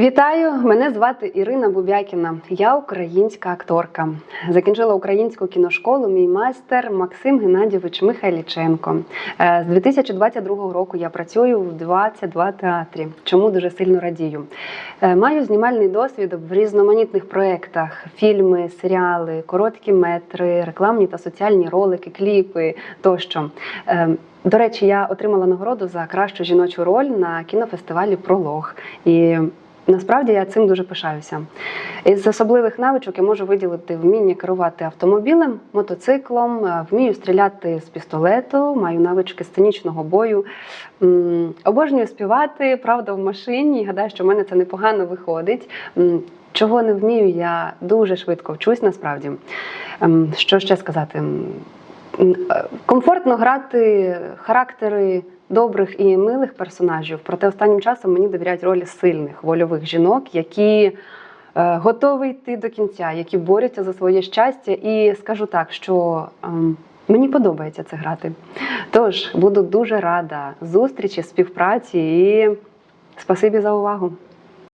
Вітаю! Мене звати Ірина Бубякіна. Я українська акторка. Закінчила українську кіношколу. Мій майстер Максим Геннадійович Михайліченко. Е, З 2022 року я працюю в 22 театрі. Чому дуже сильно радію. Е, Маю знімальний досвід в різноманітних проєктах: фільми, серіали, короткі метри, рекламні та соціальні ролики, кліпи тощо. Е, До речі, я отримала нагороду за кращу жіночу роль на кінофестивалі Пролог. І Насправді я цим дуже пишаюся. Із особливих навичок я можу виділити вміння керувати автомобілем, мотоциклом, е, вмію стріляти з пістолету, маю навички сценічного бою. Обожнюю співати, правда, в машині. Гадаю, що в мене це непогано виходить. Чого не вмію, я дуже швидко вчусь насправді. Ем, Що ще сказати? Е, Комфортно грати характери добрих і милих персонажів. Проте останнім часом мені довіряють ролі сильних вольових жінок, які е, готові йти до кінця, які борються за своє щастя. І скажу так, що ем, мені подобається це грати. Тож буду дуже рада зустрічі, співпраці і спасибі за увагу.